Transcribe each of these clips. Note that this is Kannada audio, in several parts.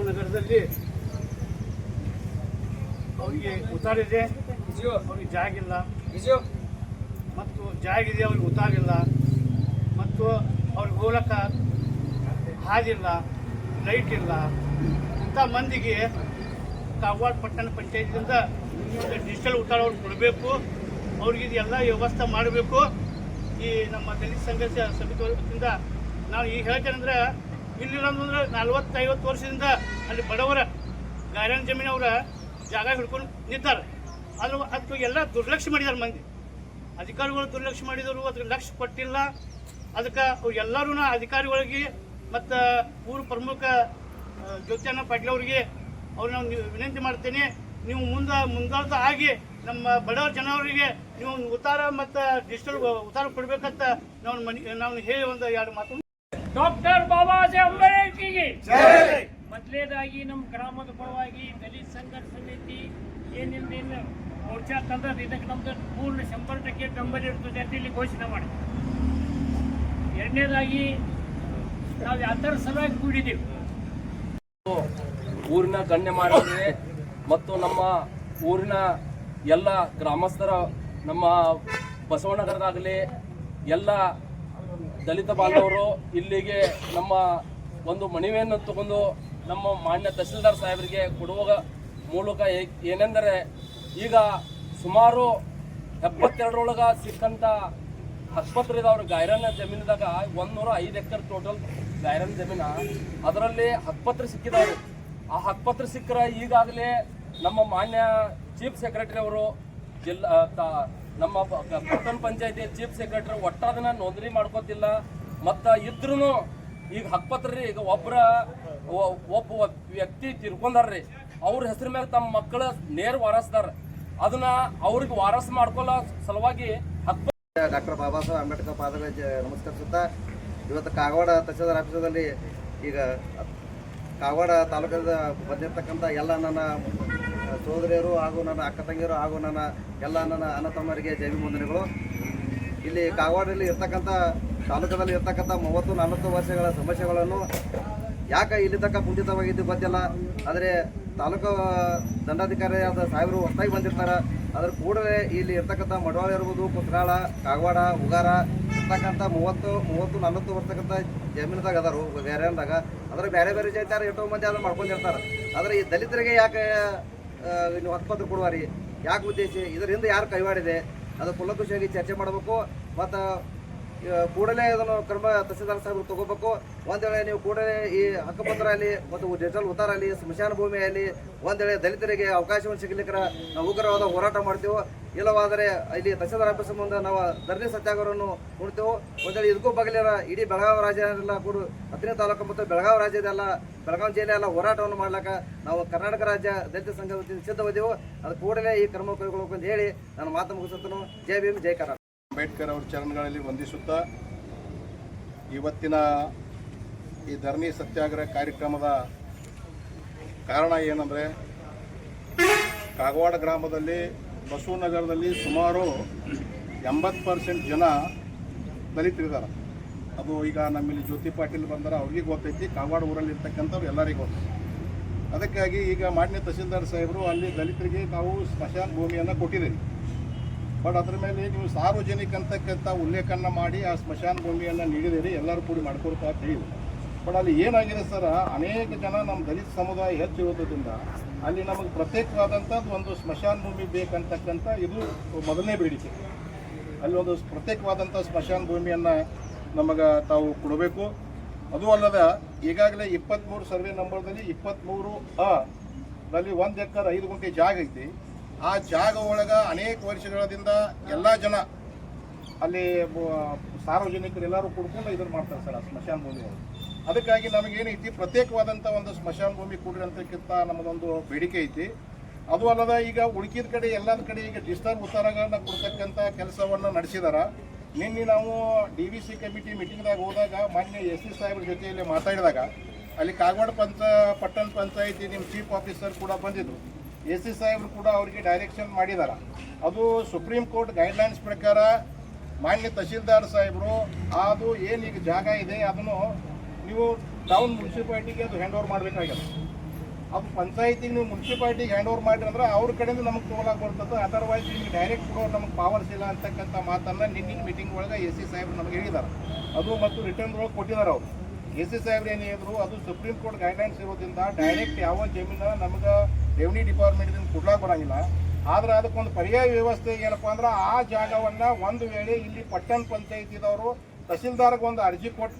ಬಸವನಗರದಲ್ಲಿ ಅವರಿಗೆ ಉತ್ತಾರಿದೆ ಅವ್ರಿಗೆ ಜಾಗಿಲ್ಲ. ಮತ್ತು ಜಾಗಿದೆ ಅವ್ರಿಗೆ ಉತ್ತಾರಿಲ್ಲ ಮತ್ತು ಅವ್ರಿಗೆ ಹೋಗ್ಲಕ್ಕ ಹಾದಿಲ್ಲ ಲೈಟ್ ಇಲ್ಲ. ಇಂಥ ಮಂದಿಗೆ ಕಾಗವಾಡ ಪಟ್ಟಣ ಪಂಚಾಯತಿಯಿಂದ ಡಿಜಿಟಲ್ ಉತ್ತಾರ ಕೊಡಬೇಕು. ಅವ್ರಿಗೆ ಇದೆಲ್ಲ ವ್ಯವಸ್ಥೆ ಮಾಡಬೇಕು. ಈ ನಮ್ಮ ದಲಿತ ಸಂಘರ್ಷ ಸಮಿತಿ ವತಿಯಿಂದ ನಾವು ಈಗ ಹೇಳ್ತೇನೆಂದ್ರೆ ಇಲ್ಲಿ ನಮ್ದಂದ್ರೆ ನಲ್ವತ್ತೈವತ್ತು ವರ್ಷದಿಂದ ಅಲ್ಲಿ ಬಡವರ ಗಾರ್ಯನ್ ಜಮೀನವರ ಜಾಗ ಹಿಡ್ಕೊಂಡು ನಿಂತಾರೆ. ಅದ್ರ ಅದಕ್ಕೆ ಎಲ್ಲ ದುರ್ಲಕ್ಷ ಮಾಡಿದ್ದಾರೆ ಮಂದಿ. ಅಧಿಕಾರಿಗಳು ದುರ್ಲಕ್ಷ ಮಾಡಿದರು ಅದಕ್ಕೆ ಲಕ್ಷ್ಯ ಕೊಟ್ಟಿಲ್ಲ. ಅದಕ್ಕೆ ಎಲ್ಲರೂ ಅಧಿಕಾರಿಗಳಿಗೆ ಮತ್ತು ಊರು ಪ್ರಮುಖ ಜ್ಯೋತಿಯನ್ನ ಪಾಟೀಲ್ ಅವರಿಗೆ ಅವ್ರು ನಾವು ವಿನಂತಿ ಮಾಡ್ತೇನೆ, ನೀವು ಮುಂದೆ ಮುಂದಾಳ್ತ ಆಗಿ ನಮ್ಮ ಬಡವರ ಜನವರಿಗೆ ನೀವು ಉತ್ತಾರ ಮತ್ತು ಡಿಜಿಟಲ್ ಉತ್ತಾರ ಕೊಡಬೇಕಂತ ನಾವು ಮನಿ, ನಾವು ಹೇಳಿ ಒಂದು ಎರಡು ಮಾತು. ಡಾಕ್ಟರ್ ಬಾಬಾ ಸಾಹೇಬ್ ಅಂಬೇಡ್ಕರ್ಗೆ ಮೊದಲೇದಾಗಿ ನಮ್ಮ ಗ್ರಾಮದ ಪರವಾಗಿ ದಲಿತ ಸಂಘರ್ಷ ಸಮಿತಿ ಏನಿಲ್ಲ ಏನು ಮೋರ್ಚಾ ತಂದದ್ದು ಇದಕ್ಕೆ ನಮ್ದು ಪೂರ್ಣ ಸಂಪರ್ಕಕ್ಕೆ ಟಕ್ಕೆ ಬೆಂಬಲ ಇರ್ತದೆ ಅಂತ ಇಲ್ಲಿ ಘೋಷಣೆ ಮಾಡಿ ಎರಡನೇದಾಗಿ ನಾವು ಯಾತರ ಸಲುವಾಗಿ ಕೂಡಿದ್ದೀವಿ. ಊರಿನ ಗಣ್ಯಮಾನ್ಯರೇ ಮತ್ತು ನಮ್ಮ ಊರಿನ ಎಲ್ಲ ಗ್ರಾಮಸ್ಥರ ನಮ್ಮ ಬಸವನಗರದಾಗಲಿ ಎಲ್ಲ ದಲಿತ ಬಾಂಧವರು ಇಲ್ಲಿಗೆ ನಮ್ಮ ಒಂದು ಮಣಿವೆಯನ್ನು ತಗೊಂಡು ನಮ್ಮ ಮಾನ್ಯ ತಹಸೀಲ್ದಾರ್ ಸಾಹೇಬರಿಗೆ ಕೊಡುವ ಮೂಲಕ ಏನೆಂದರೆ ಈಗ ಸುಮಾರು ಎಪ್ಪತ್ತೆರಡರೊಳಗ ಸಿಕ್ಕಂತ ಆಸ್ಪತ್ರೆ ಇದಾವ್ರಿ ಗಾಯರನ್ ಜಮೀನದಾಗ ಒಂದೂರ ಐದು ಎಕರೆ ಟೋಟಲ್ ಗಾಯರನ್ ಜಮೀನ. ಅದರಲ್ಲಿ ಹಕ್ಪತ್ರ ಸಿಕ್ಕಿದವರು ಆ ಹಕ್ಪತ್ರ ಸಿಕ್ಕರ ಈಗಾಗಲೇ ನಮ್ಮ ಮಾನ್ಯ ಚೀಫ್ ಸೆಕ್ರೆಟರಿ ಅವರು ಜಿಲ್ಲಾ ನಮ್ಮ ಪಟ್ಟಣ ಪಂಚಾಯತಿ ಚೀಫ್ ಸೆಕ್ರೆಟರಿ ಒಟ್ಟ ಅದನ್ನ ನೋಂದಣಿ ಮಾಡ್ಕೋತಿಲ್ಲ. ಮತ್ತು ಇದ್ರೂ ಈಗ ಹಕ್ಪತ್ರ ಈಗ ಒಬ್ಬರ ಒಬ್ಬ ವ್ಯಕ್ತಿ ತಿರ್ಕೊಂಡಾರ್ರಿ. ಅವ್ರ ಹೆಸರ ಮೇಲೆ ತಮ್ಮ ಮಕ್ಕಳ ನೇರ ವಾರಸ್ದಾರ. ಅದನ್ನ ಅವ್ರಿಗೆ ವಾರಸ್ ಮಾಡ್ಕೊಲ್ಲ ಸಲುವಾಗಿ ಹಕ್ಪ ಡಾಕ್ಟರ್ ಬಾಬಾ ಸಾಹೇಬ್ ಅಂಬೇಡ್ಕರ್ ಪಾದಗಳ ನಮಸ್ಕರಿಸುತ್ತಾ, ಇವತ್ತು ಕಾಗವಾಡ ತಹಸೀಲ್ದಾರ್ ಆಫೀಸದಲ್ಲಿ ಈಗ ಕಾಗವಾಡ ತಾಲೂಕದ ಬಂದಿರತಕ್ಕಂಥ ಎಲ್ಲ ನನ್ನ ಸೋದರಿಯರು ಹಾಗೂ ನನ್ನ ಅಕ್ಕ ತಂಗಿಯರು ಹಾಗೂ ನನ್ನ ಎಲ್ಲ ನನ್ನ ಅಣ್ಣ ತಮ್ಮರಿಗೆ ಜೈವಿ ವಂದನೆಗಳು. ಇಲ್ಲಿ ಕಾಗವಾಡದಲ್ಲಿ ಇರ್ತಕ್ಕಂಥ, ತಾಲೂಕದಲ್ಲಿ ಇರ್ತಕ್ಕಂಥ ಮೂವತ್ತು, ನಲವತ್ತು ವರ್ಷಗಳ ಸಮಸ್ಯೆಗಳನ್ನು ಯಾಕೆ ಇಲ್ಲಿ ತನಕ ಕುಂಠಿತವಾಗಿದ್ದು ಗೊತ್ತಿಲ್ಲ. ಆದರೆ ತಾಲೂಕು ದಂಡಾಧಿಕಾರಿಯಾದ ಸಾಹೇಬರು ಹೊಸದಾಗಿ ಬಂದಿರ್ತಾರೆ. ಅದ್ರ ಕೂಡಲೇ ಇಲ್ಲಿ ಇರ್ತಕ್ಕಂಥ ಮಡವಾಳ ಇರ್ಬೋದು ಕುತ್ರಾಳ ಕಾಗವಾಡ, ಉಗಾರ, ಇರ್ತಕ್ಕಂಥ ಮೂವತ್ತು ಮೂವತ್ತು, ನಲವತ್ತು ವರ್ಷಕ್ಕಂಥ ಜಮೀನದಾಗ ಅದಾರು ಅಂದಾಗ ಅದ್ರ ಬೇರೆ ಬೇರೆ ಜಾತಿಯಾರು ಎಷ್ಟೋ ಮಂದಿ ಅದನ್ನು ಮಾಡ್ಕೊಂಡಿರ್ತಾರೆ. ಆದರೆ ಈ ದಲಿತರಿಗೆ ಯಾಕೆ ಆ, ನೀವು ಹಕ್ಕುಪತ್ರ ಕೊಡುವಾರಿ ಯಾಕೆ ಉದ್ದೇಶ? ಇದರಿಂದ ಯಾರು ಕೈವಾಡಿದೆ? ಅದು ಕುಲಕುಶಿಯಾಗಿ ಚರ್ಚೆ ಮಾಡಬೇಕು. ಮತ್ತು ಕೂಡಲೇ ಅದನ್ನು ಕ್ರಮ ತಹಸೀಲ್ದಾರ್ ಸಾಹೇಬ್ರು ತಗೋಬೇಕು. ಒಂದು ವೇಳೆ ನೀವು ಕೂಡಲೇ ಈ ಹಕ್ಕುಪತ್ರ ಆಗಲಿ ಮತ್ತು ಡಿಜಿಟಲ್ ಉತ್ತಾರ ಆಗಲಿ ಸ್ಮಶಾನ ಭೂಮಿ ಆಗಲಿ ಒಂದು ವೇಳೆ ದಲಿತರಿಗೆ ಅವಕಾಶವನ್ನು ಸಿಗಲಿಕ್ಕರ ನಾವು ಉಗ್ರವಾದ ಹೋರಾಟ ಮಾಡ್ತೀವೋ? ಇಲ್ಲವಾದರೆ ಇಲ್ಲಿ ತಹಸೀಲ್ದಾರ್ ಆಫೀಸ್ ಮುಂದೆ ನಾವು ಧರಣಿ ಸತ್ಯಾಗ್ರಹವನ್ನು ಕೊಡ್ತೇವೆ ಒಂದೇ ಇದಕ್ಕೂ ಬಗಲಿರ ಇಡೀ ಬೆಳಗಾವಿ ರಾಜ್ಯದೆಲ್ಲ ಕೂಡ, ಹತ್ತನೇ ತಾಲೂಕು ಮತ್ತು ಬೆಳಗಾವಿ ರಾಜ್ಯದೆಲ್ಲ, ಬೆಳಗಾವಿ ಜಿಲ್ಲೆ ಎಲ್ಲ ಹೋರಾಟವನ್ನು ಮಾಡ್ಲಿಕ್ಕೆ ನಾವು ಕರ್ನಾಟಕ ರಾಜ್ಯ ದಲಿತ ಸಂಘ ವತಿಯಿಂದ ಅದು ಕೂಡಲೇ ಈ ಕ್ರಮ ಕೈಗೊಳ್ಳಬೇಕು ಅಂತ ಹೇಳಿ ನಾನು ಮಾತು ಮುಗಿಸುತ್ತೇನೆ. ಜೈ ಭೀಮ್, ಜೈ ಕರ್ನಾಟಕ. ಅಂಬೇಡ್ಕರ್ ಅವರ ಚರಣಗಳಲ್ಲಿ ವಂದಿಸುತ್ತಾ, ಇವತ್ತಿನ ಈ ಧರಣಿ ಸತ್ಯಾಗ್ರಹ ಕಾರ್ಯಕ್ರಮದ ಕಾರಣ ಏನಂದರೆ, ಕಾಗವಾಡ ಗ್ರಾಮದಲ್ಲಿ ಬಸವನಗರದಲ್ಲಿ ಸುಮಾರು ಎಂಬತ್ತು ಪರ್ಸೆಂಟ್ ಜನ ದಲಿತರಿದ್ದಾರೆ. ಅದು ಈಗ ನಮ್ಮಲ್ಲಿ ಜ್ಯೋತಿ ಪಾಟೀಲ್ ಬಂದರೆ, ಅವ್ರಿಗೆ ಗೊತ್ತೈತಿ. ಕಾವಾಡ ಊರಲ್ಲಿ ಇರ್ತಕ್ಕಂಥವ್ರು ಎಲ್ಲರಿಗೂ ಗೊತ್ತು. ಅದಕ್ಕಾಗಿ ಈಗ ಮಾನ್ಯ ತಹಸೀಲ್ದಾರ್ ಸಾಹೇಬರು ಅಲ್ಲಿ ದಲಿತರಿಗೆ ನಾವು ಸ್ಮಶಾನ ಭೂಮಿಯನ್ನು ಕೊಟ್ಟಿದ್ದೀವಿ ಬಟ್ ಅದ್ರ ಮೇಲೆ ನೀವು ಸಾರ್ವಜನಿಕ ಅಂತಕ್ಕಂಥ ಉಲ್ಲೇಖನ ಮಾಡಿ ಆ ಸ್ಮಶಾನ ಭೂಮಿಯನ್ನು ನೀಡಿದಿರಿ ಎಲ್ಲರೂ ಕೂಡಿ ಮಾಡ್ಕೊಳ್ತಾ ಅಂತ ಹೇಳಿದ್ರು. ಬಟ್ ಅಲ್ಲಿ ಏನಾಗಿದೆ ಸರ್, ಅನೇಕ ಜನ ನಮ್ಮ ದಲಿತ ಸಮುದಾಯ ಹೆಚ್ಚು ಇರೋದ್ರಿಂದ ಅಲ್ಲಿ ನಮಗೆ ಪ್ರತ್ಯೇಕವಾದಂಥದ್ದು ಒಂದು ಸ್ಮಶಾನ ಭೂಮಿ ಬೇಕಂತಕ್ಕಂಥ ಇದು ಮೊದಲನೇ ಬೇಡಿಕೆ. ಅಲ್ಲಿ ಒಂದು ಪ್ರತ್ಯೇಕವಾದಂಥ ಸ್ಮಶಾನ ಭೂಮಿಯನ್ನು ನಮಗೆ ತಾವು ಕೊಡಬೇಕು. ಅದು ಅಲ್ಲದ ಈಗಾಗಲೇ ಇಪ್ಪತ್ತ್ಮೂರು ಸರ್ವೆ ನಂಬರ್ದಲ್ಲಿ ಇಪ್ಪತ್ತ್ಮೂರು ಅಲ್ಲಿ ಒಂದು ಎಕರೆ ಐದು ಗುಂಟೆ ಜಾಗ ಐತಿ. ಆ ಜಾಗ ಒಳಗೆ ಅನೇಕ ವರ್ಷಗಳಿಂದ ಎಲ್ಲ ಜನ ಅಲ್ಲಿ ಬ- ಸಾರ್ವಜನಿಕರು ಎಲ್ಲರೂ ಕುಡ್ಕೊಂಡು ಇದನ್ನು ಮಾಡ್ತಾರೆ ಸರ್ ಆ ಸ್ಮಶಾನ ಭೂಮಿ ಒಳಗೆ. ಅದಕ್ಕಾಗಿ ನಮಗೇನೈತಿ ಪ್ರತ್ಯೇಕವಾದಂಥ ಒಂದು ಸ್ಮಶಾನ ಭೂಮಿ ಕೊಡ್ರಿ ಅಂತಕ್ಕಿಂತ ನಮ್ಮದೊಂದು ಬೇಡಿಕೆ ಐತಿ. ಅದು ಅಲ್ಲದ ಈಗ ಉಳ್ಕಿದ ಕಡೆ, ಎಲ್ಲದ ಕಡೆ ಈಗ ಡಿಸ್ಟರ್ಬ್ ಉತ್ತರಗಳನ್ನ ಕೊಡ್ತಕ್ಕಂಥ ಕೆಲಸವನ್ನು ನಡೆಸಿದಾರ. ನಿನ್ನೆ ನಾವು ಡಿ ವಿ ಸಿ ಕಮಿಟಿ ಮೀಟಿಂಗ್ದಾಗ ಹೋದಾಗ ಮಾನ್ಯ ಎಸ್ ಸಿ ಸಾಹೇಬ್ರ ಜೊತೆಯಲ್ಲಿ ಮಾತಾಡಿದಾಗ ಅಲ್ಲಿ ಕಾಗವಾಡ ಪಂಚ, ಪಟ್ಟಣ ಪಂಚಾಯಿತಿ ನಿಮ್ಮ ಚೀಫ್ ಆಫೀಸರ್ ಕೂಡ ಬಂದಿದ್ದರು ಎಸ್ ಸಿ ಸಾಹೇಬ್ರು ಕೂಡ ಅವರಿಗೆ ಡೈರೆಕ್ಷನ್ ಮಾಡಿದಾರ. ಅದು ಸುಪ್ರೀಂ ಕೋರ್ಟ್ ಗೈಡ್ಲೈನ್ಸ್ ಪ್ರಕಾರ ಮಾನ್ಯ ತಹಶೀಲ್ದಾರ್ ಸಾಹೇಬರು, ಅದು ಏನೀಗ ಜಾಗ ಇದೆ, ಅದನ್ನು ನೀವು ಟೌನ್ ಮುನ್ಸಿಪಾಲಿಟಿಗೆ ಅದು ಹ್ಯಾಂಡ್ ಓವರ್ ಮಾಡಬೇಕಾಗ್ಯದ ಅದು ಪಂಚಾಯತಿಗೆ ನೀವು ಮುನ್ಸಿಪಾಲ್ಟಿಗೆ ಹ್ಯಾಂಡ್ ಓವರ್ ಮಾಡಿರಿ ಅಂದ್ರೆ ಅವ್ರ ಕಡೆಯಿಂದ ನಮಗೆ ತೊಗೊಳಕ್ಕೆ ಬರ್ತದೆ. ಅದರ್ವೈಸ್ ನಿಮ್ಗೆ ಡೈರೆಕ್ಟ್ ಕೊಡೋರು ನಮಗೆ ಪವರ್ಸ್ ಇಲ್ಲ ಅಂತಕ್ಕಂಥ ಮಾತನ್ನು ನಿನ್ನಿನ ಮೀಟಿಂಗ್ ಒಳಗೆ ಎ ಸಿ ಸಾಹೇಬ್ರು ನಮಗೆ ಹೇಳಿದ್ದಾರೆ ಅದು ಮತ್ತು ರಿಟರ್ನ್ ಒಳಗೆ ಕೊಟ್ಟಿದ್ದಾರೆ ಅವರು. ಎ ಸಿ ಸಾಹೇಬ್ರು ಏನು ಹೇಳಿದ್ರು, ಅದು ಸುಪ್ರೀಂ ಕೋರ್ಟ್ ಗೈಡ್ಲೈನ್ಸ್ ಇರೋದ್ರಿಂದ ಡೈರೆಕ್ಟ್ ಯಾವ ಜಮೀನು ನಮಗೆ ರೆವಿನ್ಯೂ ಡಿಪಾರ್ಟ್ಮೆಂಟಿಂದ ಕೊಡ್ಲಾಕ್ ಬರಂಗಿಲ್ಲ. ಆದ್ರೆ ಅದಕ್ಕೊಂದು ಪರ್ಯಾಯ ವ್ಯವಸ್ಥೆ ಏನಪ್ಪ ಅಂದ್ರೆ ಆ ಜಾಗವನ್ನ ಒಂದು ವೇಳೆ ಇಲ್ಲಿ ಪಟ್ಟಣ ಪಂಚಾಯತಿದವರು ತಹಸೀಲ್ದಾರ್ಗೆ ಒಂದು ಅರ್ಜಿ ಕೊಟ್ಟು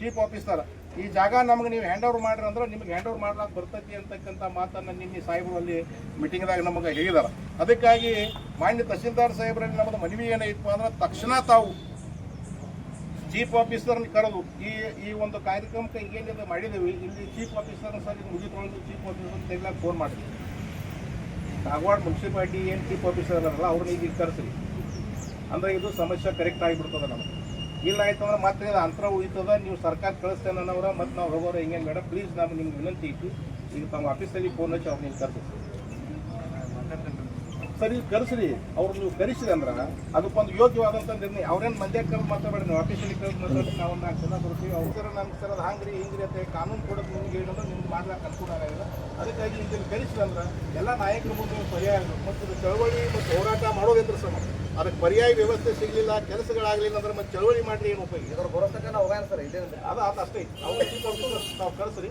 ಚೀಫ್ ಆಫೀಸರ್ ಈ ಜಾಗ ನಮಗೆ ನೀವು ಹ್ಯಾಂಡ್ ಓವರ್ ಮಾಡ್ರಿ ಅಂದ್ರೆ ನಿಮ್ಗೆ ಹ್ಯಾಂಡ್ ಓವರ್ ಮಾಡ್ಲಾಕ್ ಬರ್ತೈತಿ ಅಂತಕ್ಕಂಥ ಮಾತನ್ನ ನಿನ್ನೆ ಸಾಹೇಬರು ಅಲ್ಲಿ ಮೀಟಿಂಗ್ದಾಗ ನಮಗೆ ಹೇಳಿದಾರೆ. ಅದಕ್ಕಾಗಿ ಮಾನ್ಯ ತಹಸೀಲ್ದಾರ್ ಸಾಹೇಬರಲ್ಲಿ ನಮ್ಮದು ಮನವಿ ಏನೈತಪ್ಪ ಅಂದ್ರೆ ತಕ್ಷಣ ತಾವು ಚೀಫ್ ಆಫೀಸರ್ನ ಕರೆದು ಈ ಈ ಒಂದು ಕಾರ್ಯಕ್ರಮಕ್ಕೆ ಏನಿದೆ ಮಾಡಿದ್ದೀವಿ ಇಲ್ಲಿ ಚೀಫ್ ಆಫೀಸರ್ ಸರ್ ಇದು ಮುಗಿತೊಳಗೆ ಚೀಫ್ ಆಫೀಸರ್ ತೆಗ್ಲಾಕ ಫೋನ್ ಮಾಡಿದ್ವಿ. ಕಾಗವಾಡ ಮುನ್ಸಿಪಾಲಿಟಿ ಏನು ಚೀಫ್ ಆಫೀಸರ್ ಅದಾರಲ್ಲ, ಅವ್ರನ್ನ ಈಗ ಕರೆಸ್ರಿ ಅಂದ್ರೆ ಇದು ಸಮಸ್ಯೆ ಕರೆಕ್ಟ್ ಆಗಿಬಿಡ್ತದೆ ನಮಗೆ. ಇಲ್ಲ ಆಯ್ತು ಅಂದ್ರೆ ಮತ್ತೆ ಅಂತರ ಉಳಿತದ? ನೀವು ಸರ್ಕಾರ ಕಳಿಸ್ತೇನೆ ಅನ್ನೋರ ಮತ್ತೆ ನಾವು ಹೋಗೋರು ಹಿಂಗೆ? ಬೇಡ ಪ್ಲೀಸ್ ನಾವು ನಿಮ್ಗೆ ವಿನಂತಿ ಇತ್ತು ಈಗ ತಮ್ಮ ಆಫೀಸಲ್ಲಿ ಫೋನ್ ಹಚ್ಚಿ ಅವ್ರು ನೀವು ಕರೆಸಿ ಸರಿ, ಕರೆಸ್ರಿ. ಅವ್ರು ನೀವು ಕರೆಸಿರಿ ಅಂದ್ರೆ ಅದಕ್ಕೊಂದು ಯೋಗ್ಯವಾದಂಥ ನಿರ್ಣಯ. ಅವ್ರೇನು ಮಂದ್ಯ ಕರೆದು ಮಾತಾಡಬೇಡಿ, ನೀವು ಆಫೀಸಲ್ಲಿ ಕರೆದು ಮಾತಾಡಿ ನಾವು ನಾಲ್ಕು ಜನ ಬರ್ತೀವಿ. ಅವ್ರ ಸರ ನಮ್ಗೆ ಸರ್ ಅದು ಹಂಗ್ರಿ, ಹಿಂಗ್ರಿ ಅಂತ ಕಾನೂನು ಕೊಡೋದು ನಿಮ್ಗೆ ಹೇಳೋದು, ನಿಮ್ಗೆ ಮಾಡ್ಲಿಕ್ಕೆ ಅನುಕೂಲ ಆಗಿಲ್ಲ. ಅದಕ್ಕಾಗಿ ಇದನ್ನು ಕರೆಸಿರಿ ಅಂದ್ರೆ ಎಲ್ಲ ನಾಯಕರ ಮುಂದೆ ಪರಿಹಾರ. ಮತ್ತು ಚಳವಳಿ ಮತ್ತು ಹೋರಾಟ ಮಾಡೋದಿದ್ರೆ ಸಮ ಅದಕ್ಕೆ ಪರ್ಯಾಯ ವ್ಯವಸ್ಥೆ ಸಿಗಲಿಲ್ಲ ಕೆಲಸಗಳಾಗಲಿಲ್ಲ ಅಂದ್ರೆ ಮತ್ತೆ ಚಳವಳಿ ಮಾಡಿರಿ ಏನು ಉಪಯೋಗ ಇದ್ರ ಬರೋತಕ್ಕ ನಾವು ಹೋಗೋಣ ಸರ್ ಇದೇ ಅದು ಅದು ಅಷ್ಟೇ. ಅವ್ರು ಚೀಫ್ ನಾವು ಕಳಿಸ್ರಿ.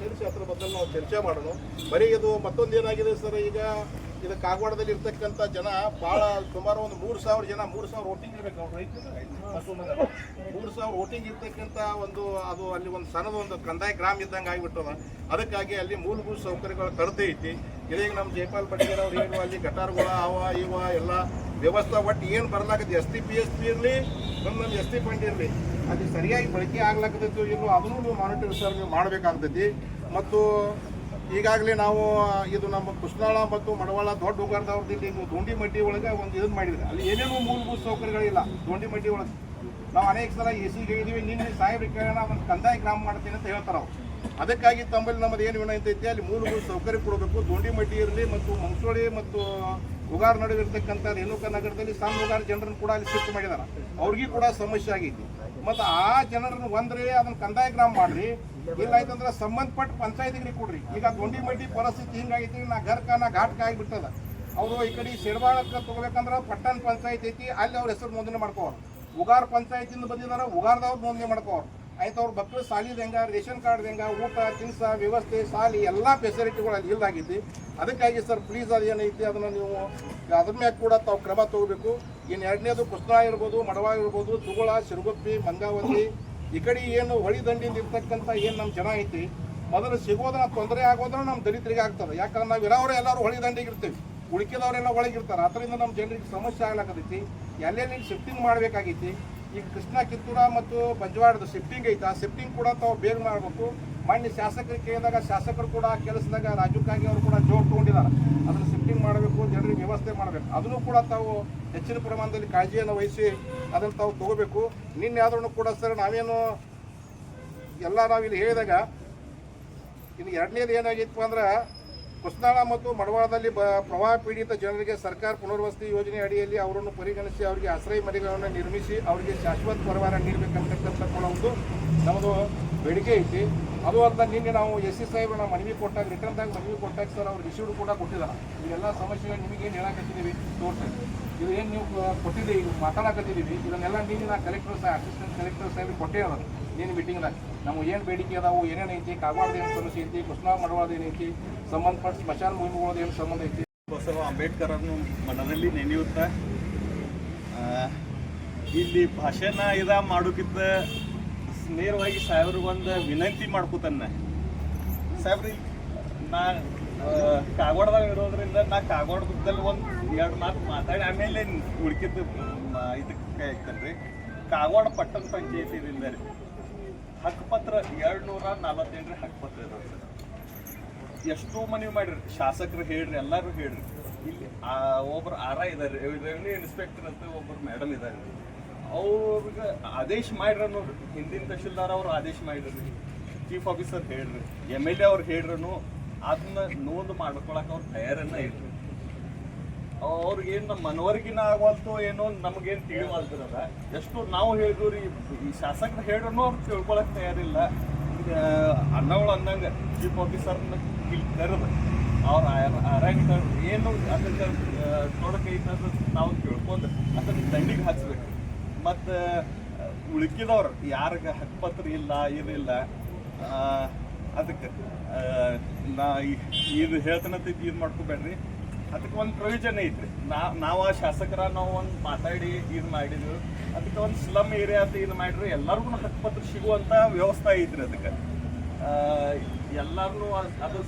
ಸೇರಿಸಿ ಅದ್ರ ಬದಲು ನಾವು ಚರ್ಚೆ ಮಾಡೋಣ. ಬರೀ ಇದು ಮತ್ತೊಂದು ಏನಾಗಿದೆ ಸರ್ ಈಗ? ಇದು ಕಾಗವಾಡದಲ್ಲಿ ಇರ್ತಕ್ಕಂಥ ಜನ ಭಾಳ ಸುಮಾರು ಒಂದು ಮೂರು ಸಾವಿರ ಜನ ಮೂರು ಸಾವಿರ ವೋಟಿಂಗ್ ಇರಬೇಕು ಅವ್ರು ರೈತರು. ಮೂರು ಸಾವಿರ ವೋಟಿಂಗ್ ಇರ್ತಕ್ಕಂಥ ಒಂದು ಅದು ಅಲ್ಲಿ ಒಂದು ಸಣ್ಣದ ಒಂದು ಕಂದಾಯ ಗ್ರಾಮ ಇದ್ದಂಗೆ ಆಗಿಬಿಟ್ಟದ. ಅದಕ್ಕಾಗಿ ಅಲ್ಲಿ ಮೂಲಭೂತ ಸೌಕರ್ಯಗಳ ಕೊರತೆ ಐತಿ. ಇದೀಗ ನಮ್ಮ ಜಯಪಾಲ್ ಪಟೇಲ್ ಅವ್ರು ಹೇಳುವ ಅಲ್ಲಿ ಗಟಾರ್ಗಳ ಅವ ಇವ ಎಲ್ಲ ವ್ಯವಸ್ಥೆ ಒಟ್ಟು ಏನು ಬರ್ಲಾಕತ್ತೆ S T, P, S P ಇರಲಿ ನಮ್ಮ ಎಸ್ ಟಿ ಫಂಡ್ ಇರಲಿ. ಅದು ಸರಿಯಾಗಿ ಬಳಕೆ ಆಗ್ಲಾಕತ್ತೈತೋ ಇನ್ನು ಅದನ್ನು ನೀವು ಮಾನಿಟರ್ ಸರ್ ನೀವು ಮಾಡಬೇಕಾಗ್ತೈತಿ. ಮತ್ತು ಈಗಾಗಲೇ ನಾವು, ಇದು ನಮ್ಮ ಕೃಷ್ಣಾಳ ಮತ್ತು ಮಡವಾಳ ದೊಡ್ಡ ಹೋಗಾರ್ದವ್ರದ್ದು ಇಲ್ಲಿ ದೊಂಡಿ ಮಡ್ಡಿ ಒಳಗೆ ಒಂದು ಇದನ್ನು ಮಾಡಿದ್ರೆ. ಅಲ್ಲಿ ಏನೇನು ಮೂಲಭೂತ ಸೌಕರ್ಯಗಳಿಲ್ಲ ದೋಂಡಿ ಮಡ್ಡಿ ಒಳಗೆ. ನಾವು ಅನೇಕ ಸಲ ಎ ಸಿಗೆ ಹೇಳಿದ್ವಿ, ನಿನ್ನೆ ಸಾಹೇಬ್ರಿಗೆ ಒಂದು ಕಂದಾಯ ಗ್ರಾಮ ಮಾಡ್ತೀನಿ ಅಂತ ಹೇಳ್ತಾರೆ ಅವ್ರು. ಅದಕ್ಕಾಗಿ ತಮ್ಮಲ್ಲಿ ನಮ್ಮದು ಏನು ವಿನಂತಿ ಐತಿ, ಅಲ್ಲಿ ಮೂಲಭೂತ ಸೌಕರ್ಯ ಕೊಡಬೇಕು, ದೋಂಡಿ ಮಡ್ಡಿ ಇರಲಿ ಮತ್ತು ಮಂಸೋಳಿ ಮತ್ತು ಉಗಾರ ನಡುವಿರ್ತಕ್ಕಂಥ ರೇಣುಕ ನಗರದಲ್ಲಿ ಸಣ್ಣ ಉಗಾರ ಜನರನ್ನು ಕೂಡ ಅಲ್ಲಿ ಶಿಫ್ಟ್ ಮಾಡಿದಾರೆ. ಅವ್ರಿಗೂ ಕೂಡ ಸಮಸ್ಯೆ ಆಗೈತಿ ಮತ್ತು ಆ ಜನರನ್ನು ಒಂದರೇ ಅದನ್ನ ಕಂದಾಯ ಗ್ರಾಮ ಮಾಡ್ರಿ, ಇಲ್ಲ ಆಯ್ತಂದ್ರೆ ಸಂಬಂಧಪಟ್ಟ ಪಂಚಾಯತಿಗೆ ಕೊಡ್ರಿ. ಈಗ ದೊಂಡಿ ಮಡ್ಡಿ ಪರಿಸ್ಥಿತಿ ಹಿಂಗಾಗೈತಿ ನಾ ಘರ್ಕ ನಾ ಘಾಟ್ಕ ಆಗಿಬಿಡ್ತದ ಅವರು ಈ ಕಡೆ ಶಿರ್ಬಾಳಕ್ಕೆ ತಗೋಬೇಕಂದ್ರೆ ಪಟ್ಟಣ ಪಂಚಾಯತ್ ಐತಿ, ಅಲ್ಲಿ ಅವ್ರ ಹೆಸರು ನೋಂದಣಿ ಮಾಡ್ಕೋರು ಉಗಾರ್ ಪಂಚಾಯತಿಂದ ಬಂದಿದಾರ ಉಗಾರ್ದವ್ರು ನೋಂದಣಿ ಮಾಡ್ಕೋರು ಆಯ್ತು ಅವ್ರ ಮಕ್ಕಳು ಸಾಲಿದ ಹೆಂಗ, ರೇಷನ್ ಕಾರ್ಡ್ ಹೆಂಗ, ಊಟ, ತಿನ್ಸ, ವ್ಯವಸ್ಥೆ, ಸಾಲಿ ಎಲ್ಲ ಫೆಸಿಲಿಟಿಗಳು ಅಲ್ಲಿ ಇಲ್ದಾಗಿದ್ದು. ಅದಕ್ಕಾಗಿ ಸರ್ ಪ್ಲೀಸ್ ಅದು ಏನೈತಿ, ಅದನ್ನು ನೀವು ಅದ್ರ ಮ್ಯಾಗ ಕೂಡ ತಾವು ಕ್ರಮ ತಗೋಬೇಕು. ಇನ್ನು ಎರಡನೇದು ಕೃಷ್ಣ ಇರ್ಬೋದು, ಮಡವ ಇರ್ಬೋದು, ತುಗುಳ ಸಿರುಗುಪ್ಪಿ ಮಂಗಾವತಿ, ಈ ಕಡೆ ಏನು ಹೊಳಿ ದಂಡಿಯಿಂದ ಇರ್ತಕ್ಕಂಥ ಏನು ನಮ್ಮ ಜನ ಐತಿ, ಮೊದಲು ಸಿಗೋದನ್ನ ತೊಂದರೆ ಆಗೋದ್ರೆ ನಮ್ಮ ದಲಿತರಿಗೆ ಆಗ್ತದೆ. ಯಾಕಂದ್ರೆ ನಾವು ಇರೋರು ಎಲ್ಲರೂ ಹೊಳಿ ದಂಡಿಗೆ ಇರ್ತೀವಿ. ಉಳಿಕೆದವರೆಲ್ಲ ಒಳಗಿರ್ತಾರೆ ಅದರಿಂದ ನಮ್ಮ ಜನರಿಗೆ ಸಮಸ್ಯೆ ಆಗ್ಲಾಕತೈತಿ ಎಲ್ಲೆಲ್ಲಿ ಶಿಫ್ಟಿಂಗ್ ಮಾಡಬೇಕಾಗೈತಿ. ಈಗ ಕೃಷ್ಣ ಕಿತ್ತೂರ ಮತ್ತು ಬಂಜವಾಡದ ಶಿಫ್ಟಿಂಗ್ ಐತೆ? ಆ ಶಿಫ್ಟಿಂಗ್ ಕೂಡ ತಾವು ಬೇಗ ಮಾಡಬೇಕು. ಮಾನ್ಯ ಶಾಸಕರಿಗೆ ಕೇಳಿದಾಗ ಶಾಸಕರು ಕೂಡ ಕೆಲಸದಾಗ ರಾಜು ಅವರು ಕೂಡ ಜೋರ್ ತೊಗೊಂಡಿದ್ದಾರೆ. ಅದನ್ನು ಶಿಫ್ಟಿಂಗ್ ಮಾಡಬೇಕು ಜನರಿಗೆ ವ್ಯವಸ್ಥೆ ಮಾಡಬೇಕು. ಅದನ್ನು ಕೂಡ ತಾವು ಹೆಚ್ಚಿನ ಪ್ರಮಾಣದಲ್ಲಿ ಕಾಳಜಿಯನ್ನು ವಹಿಸಿ ಅದನ್ನು ತಾವು ತಗೋಬೇಕು. ನಿನ್ನೆ ಆದ್ರೂ ಕೂಡ ಸರ್ ನಾವೇನು ಎಲ್ಲ ನಾವಿಲ್ಲಿ ಹೇಳಿದಾಗ ಇನ್ನು ಎರಡನೇದು ಏನಾಗಿತ್ತು ಅಂದ್ರೆ ಕುಸ್ನಾಳ ಮತ್ತು ಮಡವಾಳದಲ್ಲಿ ಬ ಪ್ರವಾಹ ಪೀಡಿತ ಜನರಿಗೆ ಸರ್ಕಾರ ಪುನರ್ವಸತಿ ಯೋಜನೆ ಅಡಿಯಲ್ಲಿ ಅವರನ್ನು ಪರಿಗಣಿಸಿ ಅವರಿಗೆ ಆಶ್ರಯ ಮನೆಗಳನ್ನು ನಿರ್ಮಿಸಿ ಅವರಿಗೆ ಶಾಶ್ವತ ಪರಿವಾರ ನೀಡಬೇಕಂತಕ್ಕಂಥ ಕೂಡ ಒಂದು ನಮ್ಮದು ಬೇಡಿಕೆ ಐತಿ. ಅದು ಅಂತ ನಿನ್ನೆ ನಾವು ಎಸ್ ಸಿ ಸಾಹೇಬ್ರ ಮನವಿ ಕೊಟ್ಟಾಗ ರಿಟರ್ನ್ದಾಗ ಮನವಿ ಕೊಟ್ಟಾಗ ಸರ್, ಅವ್ರು ರಿಸೀವ್ಡ್ ಕೂಡ ಕೊಟ್ಟಿದ್ದಾರೆ ಇವೆಲ್ಲ ಸಮಸ್ಯೆಗಳು ನಿಮಗೇನು ಹೇಳಕತ್ತಿದ್ದೀವಿ? ತೋರಿಸಿ. ಇದು ಏನು ನೀವು ಕೊಟ್ಟಿದ್ದೀವಿ ಈಗ ಮಾತಾಡಕತ್ತಿದ್ದೀವಿ. ಇದನ್ನೆಲ್ಲ ನಿನ್ನೆ ನಾ collector saheb assistant collector saheb ಕೊಟ್ಟೇ ಅದ. ನೀನು ಮೀಟಿಂಗ್ದಾಗ ನಮಗೆ ಏನು ಬೇಡಿಕೆ ಅದಾವು, ಏನೇನು ಐತಿ ಏನು ಸಮಸ್ಯೆ ಐತಿ, ಕೃಷ್ಣ ಮಡವಾದ ಏನೈತಿ ಸಂಬಂಧಪಟ್ಟ ಸ್ಮಶಾನ ಭೂಮಿಗಳದ್ದು ಏನು ಸಂಬಂಧ ಐತಿ? ಬಸವ ಅಂಬೇಡ್ಕರನ್ನು ಮನದಲ್ಲಿ ನೆನೆಯುತ್ತಾ ಇಲ್ಲಿ ಭಾಷೆನ ಇದ ಮಾಡೋಕ್ಕಿಂತ ನೇರವಾಗಿ ಸಾಹೇಬ್ರಿಗೊಂದು ವಿನಂತಿ ಮಾಡ್ಕೋತಾನೆ ಸಾಹೇಬ್ರಿ, ನಾ ಕಾಗೋಡದಾಗ ಇರೋದ್ರಿಂದ ನಾ ಕಾಗೋಡದಲ್ಲಿ ಒಂದು ಎರಡು ಮಾತು ಮಾತಾಡಿ ಆಮೇಲೆ ಉಳ್ಕಿದ್ದು ಇದಕ್ಕೆ ಆಗ್ತಾನೆ ಕಾಗೋಡ ಪಟ್ಟಣ ಪಂಚಾಯತಿಯಿಂದ ರೀ. ಹಕ್ಕುಪತ್ರ ಎರಡು ನೂರ ನಲವತ್ತೆಂಟು ಹಕ್ಕುಪತ್ರ ಇದೆ ಸರ್. ಎಷ್ಟೋ ಮನವಿ ಮಾಡಿರಿ. ಶಾಸಕರು ಹೇಳ್ರಿ, ಎಲ್ಲರೂ ಹೇಳ್ರಿ. ಇಲ್ಲಿ ಒಬ್ರು ಆರ ಇದಾರೆ. ರೆವಿನ್ಯೂ ಇನ್ಸ್ಪೆಕ್ಟರ್ ಅಂತ ಒಬ್ಬರು ಮೇಡಮ್ ಇದಾರೆ. ಅವ್ರಿಗೆ ಆದೇಶ ಮಾಡ್ರ ನೋಡ್ರಿ. ಹಿಂದಿನ ತಹಶೀಲ್ದಾರ್ ಅವ್ರು ಆದೇಶ ಮಾಡಿರ್ರಿ ಚೀಫ್ ಆಫೀಸರ್ ಹೇಳ್ರಿ. ಎಂ ಎಲ್ ಎ ಅವ್ರು ಹೇಳ್ರನು ಅದನ್ನ ನೋಂದು ಮಾಡ್ಕೊಳಕ್ ಅವ್ರು ತಯಾರನ್ನ ಇಲ್ರಿ. ಅವ್ರಿಗೇನು ನಮ್ಮ ಮನವರ್ಗಿನ ಆಗವಲ್ತು ಏನೋ ನಮಗೇನು ತಿಳಿವಲ್ದಿರದ. ಎಷ್ಟು ನಾವು ಹೇಳಿದ್ವಿ ರೀ, ಈ ಶಾಸಕರು ಹೇಳ್ರೂ ಅವ್ರು ತಿಳ್ಕೊಳಕ್ ತಯಾರಿಲ್ಲ. ಅನ್ನಗಳು ಅಂದಂಗೆ ಚೀಫ್ ಆಫೀಸರ್ನ ಇಲ್ಲಿ ಕರೆದು ಅವ್ರ ಅರಂಗ ಏನು ಅದಕ್ಕೆ ತೊಡಕೈತದ ನಾವು ತಿಳ್ಕೊಂಡು ಅದನ್ನು ದಂಡಿಗೆ ಹಚ್ಬೇಕು ಮತ್ತು ಉಳ್ಕಿದವ್ರು, ಯಾರಿಗೆ ಹಕ್ಕುಪತ್ರ ಇಲ್ಲ ಇದಿಲ್ಲ ಅದಕ್ಕೆ ನಾ ಇದು ಹೇಳ್ತಾನಂತ ಇದು ಮಾಡ್ಕೋಬೇಡ್ರಿ. ಅದಕ್ಕೆ ಒಂದು ಪ್ರಯೋಜನ ಐತ್ರಿ. ನಾ, ನಾವು ಆ ಶಾಸಕರ ನಾವು ಒಂದು ಮಾತಾಡಿ ಇದು ಮಾಡಿದ್ವಿ. ಅದಕ್ಕೆ ಒಂದು ಸ್ಲಮ್ ಏರಿಯಾ ಅಂತ ಇದು ಮಾಡಿದ್ರು ಎಲ್ಲರಿಗೂ ಹಕ್ಕುಪತ್ರ ಸಿಗುವಂಥ ವ್ಯವಸ್ಥೆ ಐತ್ರಿ ಅದಕ್ಕೆ. ಎಲ್ಲರೂ ಅದು